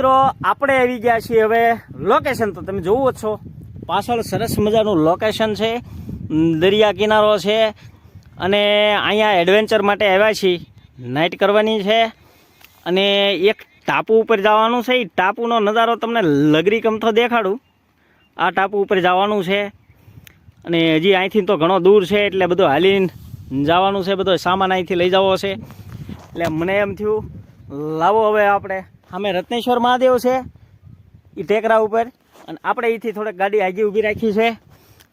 મિત્રો, આપણે આવી ગયા છીએ હવે લોકેશન તો તમે જોવો છો. પાછળ સરસ મજાનું લોકેશન છે, દરિયા કિનારો છે, અને અહીંયા એડવેન્ચર માટે આવ્યા છીએ. નાઇટ કરવાની છે, અને એક ટાપુ ઉપર જવાનું છે. એ ટાપુનો નજારો તમને લગરી કમથો દેખાડું. આ ટાપુ ઉપર જવાનું છે, અને હજી અહીંથી તો ઘણો દૂર છે, એટલે બધું હાલીને જવાનું છે, બધો સામાન અહીંથી લઈ જવો છે. એટલે મને એમ થયું, લાવો હવે આપણે. સામે રત્નેશ્વર મહાદેવ છે એ ટેકરા ઉપર. અને આપણે અહીંથી થોડીક ગાડી આગી ઊભી રાખી છે.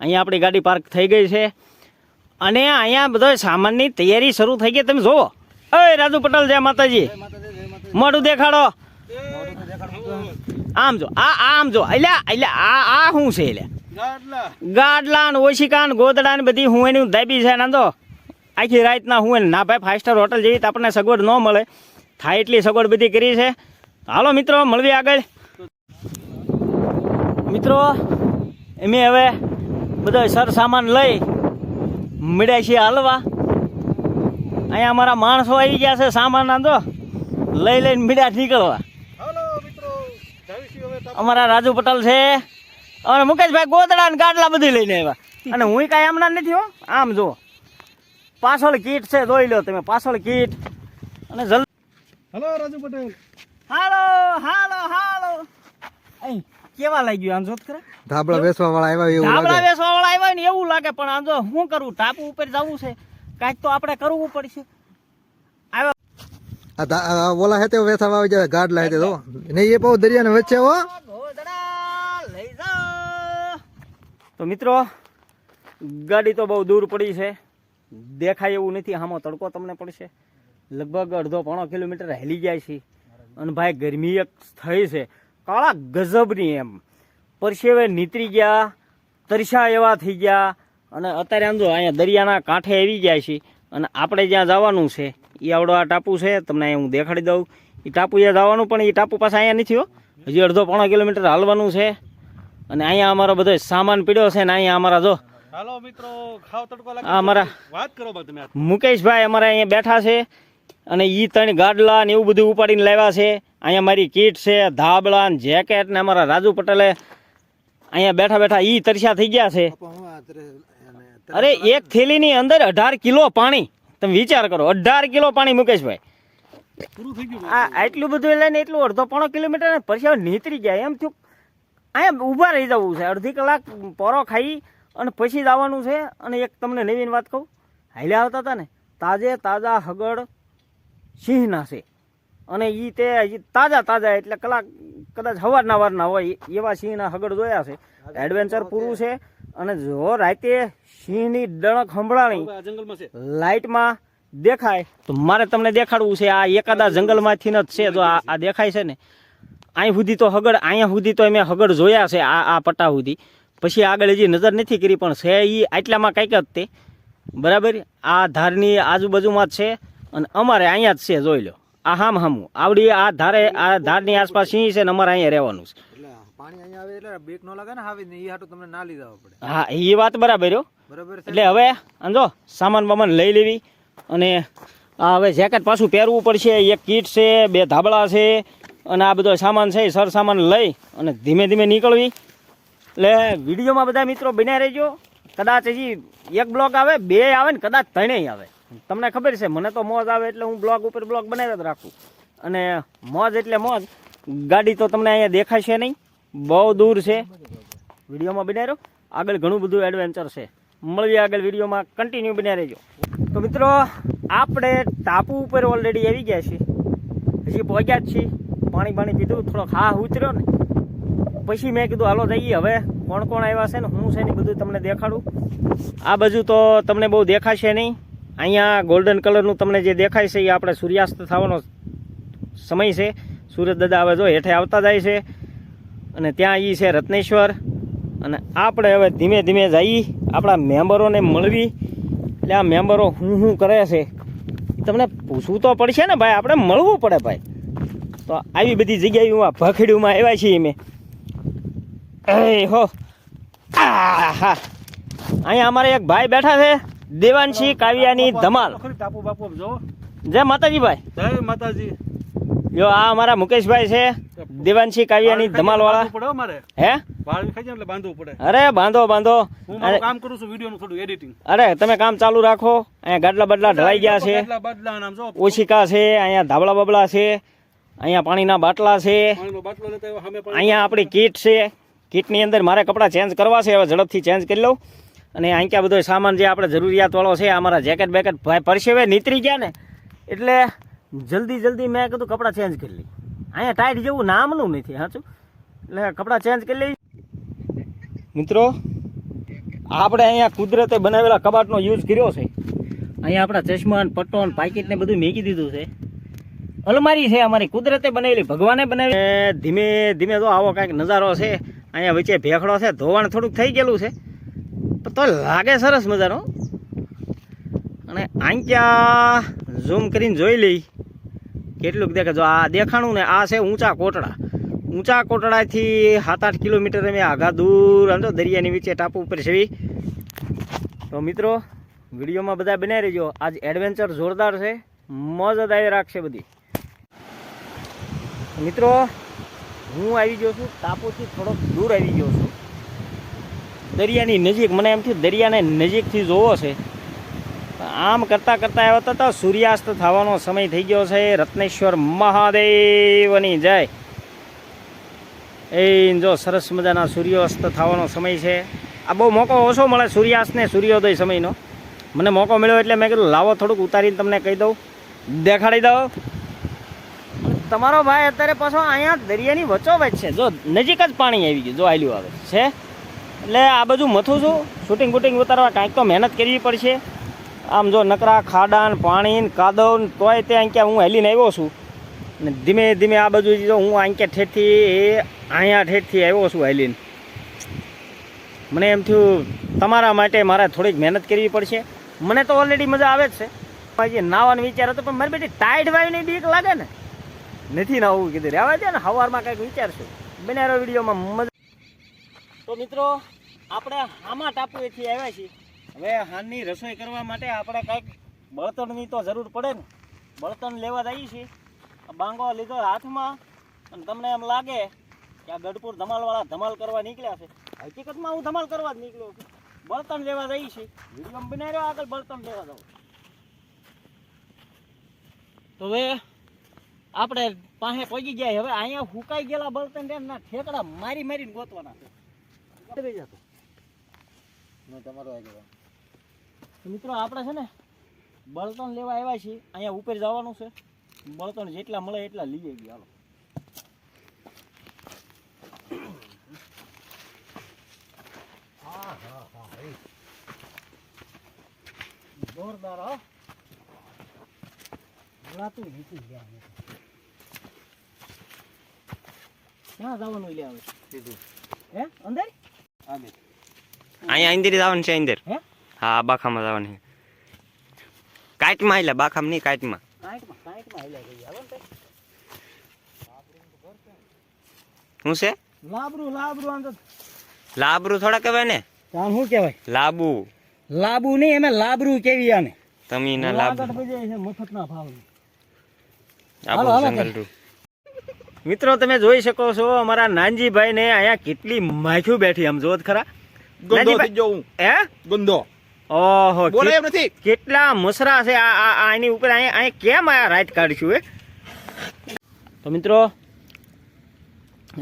અહીંયા આપણી ગાડી પાર્ક થઈ ગઈ છે. અને અહીંયા બધો સામાનની તૈયારી શરૂ થઈ ગઈ. તમે જુઓ. અય રાજુ પટેલ જય માતાજી. મોઢું દેખાડો. આમ જો આ આમ જો. એટલે એટલે આ આ શું છે એટલે ગાડલા. ને ઓશિકા ને ગોદડા ને બધી હું એની દાબી છે. નાંદો આખી રાતના હું એને ના ભાઈ ફાઈવ સ્ટાર હોટલ જેવી તો આપણને સગવડ ન મળે. થાય એટલી સગવડ બધી કરી છે. હાલો મિત્રો મળવી આગળ. મિત્રો એમે હવે બધો સર સામાન લઈ મળ્યા છીએ હાલવા. અહીંયા અમારા માણસો આવી ગયા છે સામાન આંધો લઈ લઈને મીડા નીકળવા. અમારા રાજુ પટેલ છે. અને મુકેશભાઈ ગોદડા ને ગાડલા બધી લઈને આવ્યા. અને હું કાંઈ આમના નથી હો. આમ જો પાછળ કીટ છે જોઈ લો તમે પાછળ કીટ. અને જલ્દી હલો રાજુ પટેલ. હાલો હાલો હાલો. અહીં કેવા લાગ્યું આમ જોત ખરા? ધાબળા બેસવા વાળા આવ્યા એવું ધાબળા બેસવા વાળા આવ્યા ને એવું લાગે પણ આમ જો શું કરું ટાપુ ઉપર જવું છે કાંઈક તો આપણે કરવું પડશે. આવ્યો ઓલા હેતે વેસા આવી જાય ગાડલા હેતે તો નહીં એ બહુ દરિયાને વચ્ચે હો. તો મિત્રો ગાડી તો બહુ દૂર પડી છે. દેખાય એવું નથી આમાં તડકો તમને પડશે. લગભગ અડધો પોણો કિલોમીટર હેલી જાય છે. અને ભાઈ ગરમી એક થઈ છે. કાળા ગજબની એમ. પરસેવે નીતરી ગયા તરસા એવા થઈ ગયા અને અત્યારે આમ જો અહીંયા દરિયાના કાંઠે આવી ગયા છે અને આપણે જ્યાં જવાનું છે એ આવડો આ ટાપુ છે તમને હું દેખાડી દઉં. એ ટાપુ ત્યાં જવાનું પણ એ ટાપુ પાસે અહીંયા નથી હો. હજી અડધો પોણો કિલોમીટર હાલવાનું છે. અને અહીંયા અમારો બધો સામાન પીડ્યો છે ને અહીંયા અમારા જો હાલો મિત્રો ખાવ તડકો લાગે અમારા વાત કરો તમે. મુકેશભાઈ અમારા અહીંયા બેઠા છે. અને એ ત્રણ ગાડલા ને એવું બધું ઉપાડીને લાવ્યા છે. અહીંયા મારી કીટ છે ધાબળા ને જેકેટ ને અમારા રાજુ પટેલે અહીંયા બેઠા બેઠા ઈ તરસ્યા થઈ ગયા છે. અરે એક થેલીની અંદર અઢાર કિલો પાણી. તમે વિચાર કરો અઢાર કિલો પાણી મુકેશભાઈ. આ આટલું બધું લઈને એટલું અડધો પોણો કિલોમીટર ને પછી હવે નીતરી ગયા. એમ થયું અહીંયા ઊભા રહી જવું છે. અડધી કલાક પોરો ખાઈ અને પછી જવાનું છે. અને એક તમને નવીન વાત કહું હાલ્યા આવતા હતા ને? તાજે તાજા હગડ સિંહના છે. અને એ તે તાજા તાજા એટલે કલાક કદાચ હવારના વારના હોય એવા સિંહના હગડ જોયા છે. એડવેન્ચર પૂરું છે. અને જો રાતે સિંહની ડણક સંભળાણી લાઇટમાં દેખાય તો મારે તમને દેખાડવું છે આ એકાદા જંગલમાંથી જ છે જો આ આ દેખાય છે ને. અહીં સુધી તો હગડ અહીંયા સુધી તો મેં હગડ જોયા છે આ આ પટ્ટા સુધી. પછી આગળ હજી નજર નથી કરી પણ છે એ આટલામાં કંઈક જ તે. બરાબર? આ ધારની આજુબાજુમાં જ છે. અને અમારે અહીંયા જ છે જોઈ લો. આ હામ હામું. આવડી આ ધારે આ ધારની આસપાસ સિંહ છે ને અમારે અહીંયા રહેવાનું છે. પાણી અહીંયા આવે એટલે બેક ન લાગે ને ને એ હાટું તમને ના લીધા પડે. હા એ વાત બરાબર હો. બરાબર એટલે હવે આંજો સામાન બામાન લઈ લેવી અને આ હવે જેકેટ પાછું પહેરવું પડશે એક કીટ છે બે ધાબળા છે અને આ બધો સામાન છે સર સામાન લઈ અને ધીમે ધીમે નીકળવી. એટલે વિડીયોમાં બધા મિત્રો બન્યા રહેજો. કદાચ હજી એક બ્લોક આવે બે આવે ને કદાચ ત્રણેય આવે. તમને ખબર છે, મને તો મોજ આવે એટલે હું બ્લોગ ઉપર બ્લોગ બનાવી જ રાખું. અને મોજ એટલે મોજ. ગાડી તો તમને અહીંયા દેખાશે નહીં. બહુ દૂર છે. વિડીયોમાં બનાવ્યો. આગળ ઘણું બધું એડવેન્ચર છે. મળીએ આગળ વિડીયોમાં. કન્ટિન્યુ બનાવી રહેજો. તો મિત્રો, આપણે ટાપુ ઉપર ઓલરેડી આવી ગયા છીએ. હજી પહોંચ્યા જ છીએ. પાણી પાણી પીધું થોડો હા ઉતર્યો ને. પછી મેં કીધું, હાલો જઈએ હવે. કોણ કોણ આવ્યા છે ને? હું છે ને બધું તમને દેખાડું. આ બાજુ તો તમને બહુ દેખાશે નહીં. અહીંયા ગોલ્ડન કલરનું તમને જે દેખાય છે એ આપણે સૂર્યાસ્ત થવાનો સમય છે. સૂરજ દાદા હવે જો હેઠે આવતા જાય છે અને ત્યાં એ છે રત્નેશ્વર. અને આપણે હવે ધીમે ધીમે જઈ આપણા મેમ્બરોને મળવી. એટલે આ મેમ્બરો હું હું કરે છે તમને પૂછવું તો પડશે ને ભાઈ, આપણે મળવું પડે ભાઈ. તો આવી બધી જગ્યાએ હું આ ભખડીમાં આવ્યા છીએ મેં એ હો. હા અહીંયા અમારે એક ભાઈ બેઠા છે. દેવાંશી કાવ્યાની ધમાલ. જય માતાજી ભાઈ જય માતાજી. જો આ અમારા મુકેશભાઈ છે દેવાંશી કાવ્યાની હો હે? વાળ પડે. અરે બાંધો બાંધો. કામ કરું છું વીડિયો થોડું એડિટિંગ અરે તમે કામ ચાલુ રાખો. અહીંયા ગાડલા બદલા ઢળાઈ ગયા છે. ઓશિકા છે અહીંયા ધાબળા બબળા છે અહીંયા પાણીના બાટલા છે. અહીંયા આપણી કીટ છે. કીટની અંદર મારે કપડાં ચેન્જ કરવા છે. હવે ઝડપથી ચેન્જ કરી લઉં. અને અહીંયા બધો સામાન જે આપણે જરૂરિયાતવાળો છે અમારા જેકેટ બેકેટ ભાઈ પરસેવે નીતરી ગયા ને એટલે જલ્દી જલ્દી મેં કીધું કપડાં ચેન્જ કરી લઈ અહીંયા ટાઈટ જેવું નામનું નથી સાચું? એટલે કપડાં ચેન્જ કરી લઈ મિત્રો આપણે અહીંયા કુદરતે બનાવેલા કબાટનો યુઝ કર્યો છે. અહીંયા આપણા ચશ્મા પટ્ટો પાકીટ ને બધું મેકી દીધું છે. અલમારી છે અમારી કુદરતે બનાવેલી ભગવાને બનાવેલી. ધીમે ધીમે તો આવો કાંઈક નજારો છે. અહીંયા વચ્ચે ભેખડો છે ધોવાણ થોડુંક થઈ ગયેલું છે. તો લાગે સરસ મજાનો. અને આંક્યા ઝૂમ કરીને જોઈ લઈ. કેટલુંક દેખે જો આ દેખાણું ને આ છે ઊંચા કોટડા. ઊંચા કોટડાથી સાત આઠ કિલોમીટર અમે આઘા દૂર તો દરિયાની વચ્ચે ટાપુ ઉપર છે. તો મિત્રો, વિડીયોમાં બધા બનાવી રહેજો. આજ એડવેન્ચર જોરદાર છે. મોજ જ રાખશે બધી. મિત્રો, હું આવી ગયો છું. ટાપુથી થોડોક દૂર આવી ગયો છું. દરિયાની નજીક, મને એમ થયું દરિયાને નજીકથી જોવો છે. આમ કરતાં કરતાં આવ્યા હતા સૂર્યાસ્ત થવાનો સમય થઈ ગયો છે. રત્નેશ્વર મહાદેવની જય. એ જો સરસ મજાના સૂર્યાસ્ત થવાનો સમય છે. આ બહુ મોકો ઓછો મળે સૂર્યાસ્તને સૂર્યોદય સમયનો. મને મોકો મળ્યો એટલે મેં કીધું, લાવો થોડુંક ઉતારીને તમને કહી દઉં. દેખાડી દઉં તમારો ભાઈ અત્યારે પાછો અહીંયા દરિયાની વચ્ચોવચ છે. જો નજીક જ પાણી આવી ગયું, જો આવ્યું આવે છે. એટલે આ બધું મથું છું. શૂટિંગ બૂટિંગ ઉતારવા કાંઈક તો મહેનત કરવી પડશે. આમ જો નકરા ખાડા ને પાણી કાદવ તોય તે અહીંયા હું હેલીને આવ્યો છું. ને ધીમે ધીમે આ બધું જો હું અહીંયા ઠેઠથી અહીંયા ઠેઠથી આવ્યો છું હેલીને. મને એમ થયું તમારા માટે મારે થોડીક મહેનત કરવી પડશે. મને તો ઓલરેડી મજા આવે જ છે. પછી નાવાનો વિચાર હતો, પણ મારી બેટી ટાઈટ વાવીની બીક લાગે ને. નથી નાવું કીધું. રહેવા દે ને સવારમાં કંઈક વિચારશું. બનારો વિડીયોમાં. મજા તો મિત્રો, આપણે હામા ટાપુએથી આવ્યા છીએ. હવે હાનની રસોઈ કરવા માટે આપણે કંઈક બળતણની તો જરૂર પડે ને. બળતણ લેવા જઈએ છીએ. બાંગો લીધો હાથમાં અને તમને એમ લાગે કે આ ગઢપુર ધમાલવાળા ધમાલ કરવા નીકળ્યા છે. હકીકતમાં હું ધમાલ કરવા જ નીકળ્યો છું. બળતણ લેવા જઈએ છીએ. વીડિયો બનાવ્યો આગળ બળતણ લેવા જાઉં તો હવે આપણે પાસે પહોંચી ગયા. હવે અહીંયા હુકાઈ ગયેલા બળતણ ને ઠેકડા મારી મારીને ગોતવાના છે. મિત્રો આપણે છે ને બળતણ લેવા આવ્યા છીએ. અહીંયા ઉપર જવાનું છે. બળતણ જેટલા મળે એટલા લઈ ગયા હાલો. જોરદાર હો. બોલાતું નીકળી ગયા ક્યાં જવાનું લે આવે? હે અંદર? અહીંયા અંદર જવાનું છે ઇન્દિર. હા? બાખામાં જવાનું છે. કાંઈટમાં એટલે બાખામાં નહીં ને તે. શું છે? લાબરું લાબરું આમ તો લાબરું થોડા કહેવાય ને? આમ શું કહેવાય? લાબુ. લાબુ નહીં એમાં લાબરું કેવી આને. તમે ના લાબુ. મફત મફતના ભાવ હાલો, હાલો મિત્રો તમે જોઈ શકો છો અમારા નાનજીભાઈ ને અહીંયા કેટલી માખ્યું બેઠી આમ જોત ખરા. ગંદો થઈ ગયો હે. ગંદો. ઓહો બોલે એમ નથી. કેટલા મસરા છે આ ઉપર કેમ આ રાત કાઢશું એ તો મિત્રો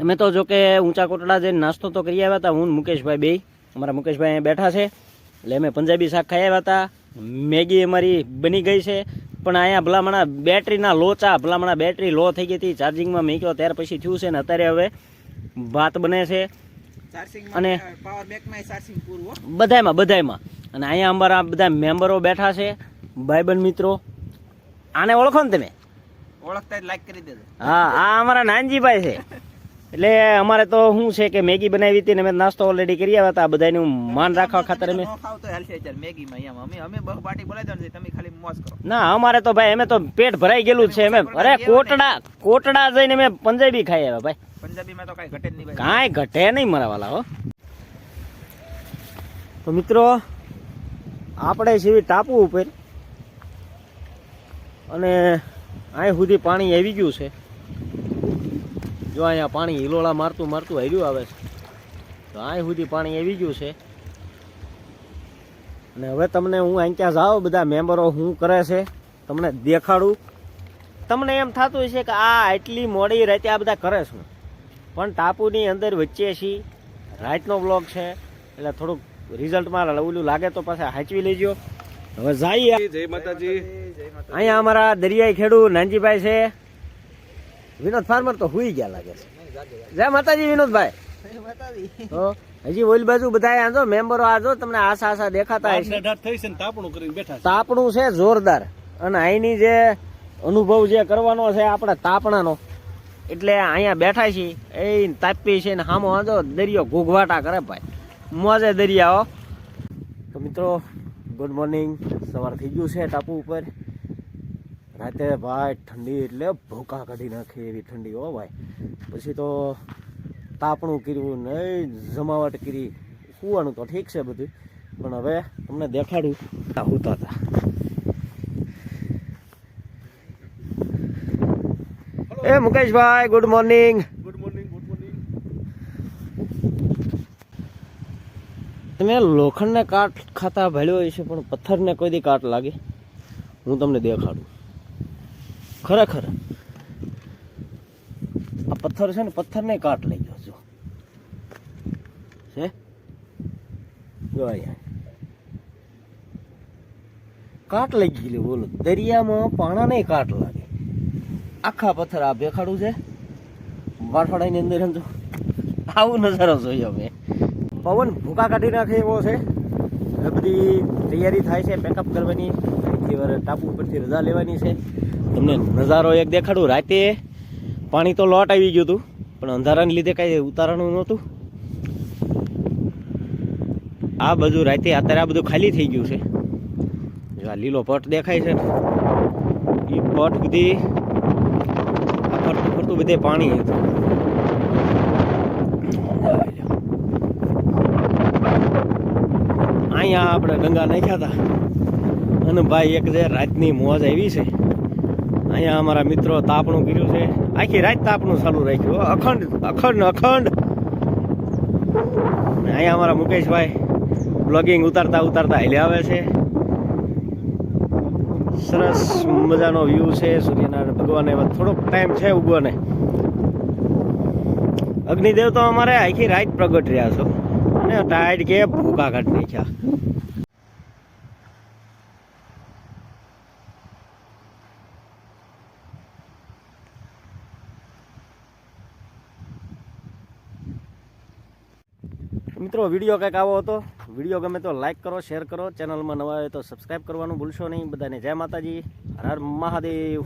અમે તો જો કે ઊંચા કોટડા જઈને નાસ્તો તો કરી આવ્યા હતા હું મુકેશભાઈ બે અમારા મુકેશભાઈ અહીંયા બેઠા છે. એટલે અમે પંજાબી શાક ખાઈ આવ્યા હતા. મેગી અમારી બની ગઈ છે. પણ અહીંયા ભલામણા બેટરીના લોચા ભલામણા બેટરી લો થઈ ગઈ હતી. ચાર્જિંગમાં મૂક્યો ત્યાર પછી થયું છે ને અત્યારે હવે ભાત બને છે. અને બધાયમાં બધાયમાં. અને અહીંયા અમારા બધા મેમ્બરો બેઠા છે. ભાઈબંધ મિત્રો. આને ઓળખો ને તમે? ઓળખતા લાઈક કરી દેજો. હા આ અમારા નાનજીભાઈ છે. એટલે અમારે તો શું છે કે મેગી બનાવી હતી ને અમે નાસ્તો ઓલરેડી કરી આવ્યા હતા. બધાનું માન રાખવા ખાતર અમે ના અમારે તો ભાઈ અમે તો પેટ ભરાઈ ગયેલું છે અમે અરે કોટડા કોટડા જઈને અમે પંજાબી ખાઈ આવ્યા ભાઈ. પંજાબી માં તો કઈ ઘટે નહીં કાંઈ ઘટે નહીં મારા વાલા હો. તો મિત્રો આપણે જેવી ટાપુ ઉપર અને અહીં સુધી પાણી આવી ગયું છે. જો અહીંયા પાણી હિલોળા મારતું મારતું હર્યું આવે છે. તો અહીં સુધી પાણી આવી ગયું છે. અને હવે તમને હું અહીં ત્યાં જાઉં બધા મેમ્બરો શું કરે છે તમને દેખાડું. તમને એમ થતું હશે કે આ આટલી મોડી રાતે આ બધા કરે છે પણ ટાપુની અંદર વચ્ચે છીએ રાતનો બ્લોગ છે એટલે થોડુંક રિઝલ્ટમાં ઓલું લાગે તો પાછા હાંચવી લેજો. હવે જઈએ. જય માતાજી. અહીંયા અમારા દરિયાઈ ખેડૂત નાનજીભાઈ છે. વિનોદ ફાર્મર તો હુઈ ગયા લાગે છે. જય માતાજી વિનોદભાઈ. હજી ઓલી બાજુ બધા આજો મેમ્બરો આજો તમને આશા આશા દેખાતા હશે. તાપણું કરીને બેઠા છે. તાપણું છે જોરદાર. અને અહીંની જે અનુભવ જે કરવાનો છે આપણે તાપણાનો એટલે અહીંયા બેઠા છીએ એ તાપી છે ને સામો આજો દરિયો ઘૂઘવાટા કરે ભાઈ. મોજે દરિયાઓ તો મિત્રો ગુડ મોર્નિંગ સવાર થઈ ગયું છે ટાપુ ઉપર. રાતે ભાઈ ઠંડી એટલે ભૂકા કાઢી નાખે એવી ઠંડી હો ભાઈ. પછી તો તાપણું કર્યું નહીં જમાવટ કરી. સુવાનું તો ઠીક છે બધું. પણ હવે તમને દેખાડું. હોતા હુતા. એ Mukeshbhai good morning good morning good morning તમે લોખંડને કાટ ખાતા ભળ્યો છે પણ પથ્થરને કોઈ દી કાટ લાગે. હું તમને દેખાડું. ખરેખર. આ પથ્થર છે ને, પથ્થરને કાટ લઈ ગયો છો. છે? જો અહીંયા. કાટ લઈ ગયેલી, બોલો. દરિયામાં પાણાને કાટ લાગે. આખા પથ્થર આ ભેખાડું છે. વાઠવાડાની અંદર સમજો. આવું નજારો જોઈએ અમે પવન ભૂકા કાઢી નાખે એવો છે. બધી તૈયારી થાય છે પેકઅપ કરવાની. ટાપુ ઉપરથી રજા લેવાની છે. તમને નજારો એક દેખાડું. રાતે પાણી તો લોટ આવી ગયું હતું, પણ અંધારાને લીધે કાંઈ ઉતારવાનું નહોતું. આ બધું રાતે અત્યારે આ બધું ખાલી થઈ ગયું છે. જો આ લીલો પટ દેખાય છે એ પટ બધી ફરતું ફરતું બધે પાણી હતું. અહીંયા આપણે ડંગા નાખ્યા હતા. અને ભાઈ એક જે રાતની મોજ આવી છે. અહીંયા અમારા મિત્રો તાપણું કર્યું છે. આખી રાત તાપણું ચાલુ રાખ્યું અખંડ અખંડ અખંડ. અહીંયા અમારા મુકેશભાઈ બ્લોગિંગ ઉતારતા ઉતારતા હાલે આવે છે. સરસ મજાનો વ્યૂ છે. સૂર્યનારાયણ ભગવાન એવા થોડોક ટાઈમ છે ઉગવાને. અગ્નિદેવ તો અમારે આખી રાત પ્રગટ રહ્યા છો. અને ટાઈટ કે ભૂકા કાઢ નાખ્યા મિત્રો, વીડિયો કંઈક આવો હતો. વીડિયો ગમે તો લાઇક કરો શેર કરો. ચેનલમાં નવા હોય તો સબસ્ક્રાઈબ કરવાનું ભૂલશો નહીં. બધાને જય માતાજી. હર મહાદેવ.